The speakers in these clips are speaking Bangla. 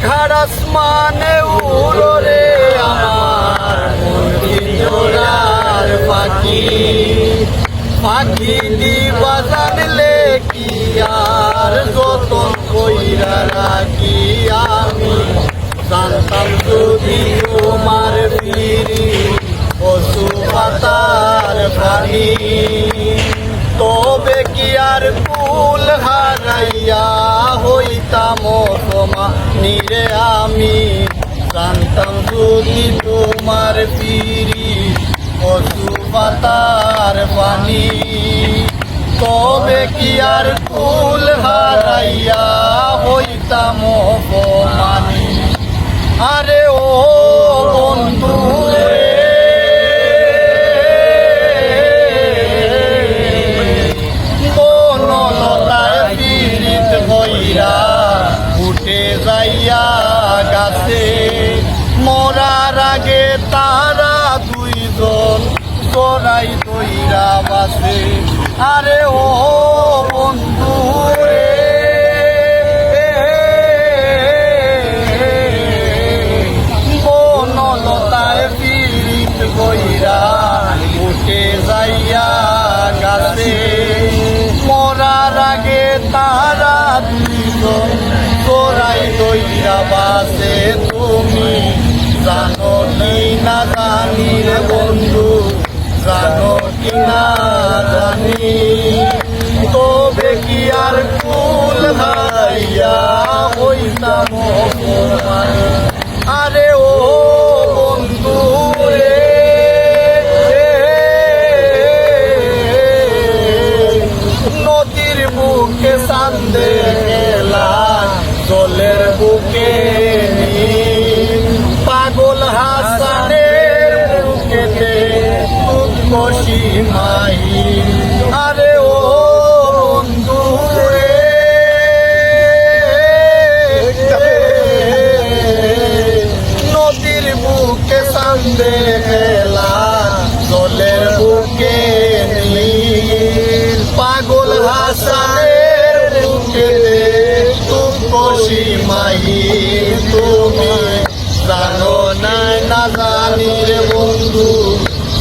নিখার আসমানে উড়রে আমার মন জোড়ার পাখি। পাখি দিবা জানলে কি আর যতন কইরা রাখি আমি। জানতাম যদি তোমার ফিরি পশু পাতার পানি তবে কি আর কুল হারাইয়া হইতাম তোমা নিরে আমি। জানতাম যদি তোমার পিড়ি পশু পাতার পানি। তবে কি আর ফুল হারাইয়া গাছে মরার আগে তারা দুইজন চড়াই দইরা বাসে আরে ও বন্ধু জানো কি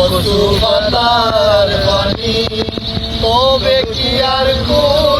পশু পাতার পানি? তবে কি আর কোন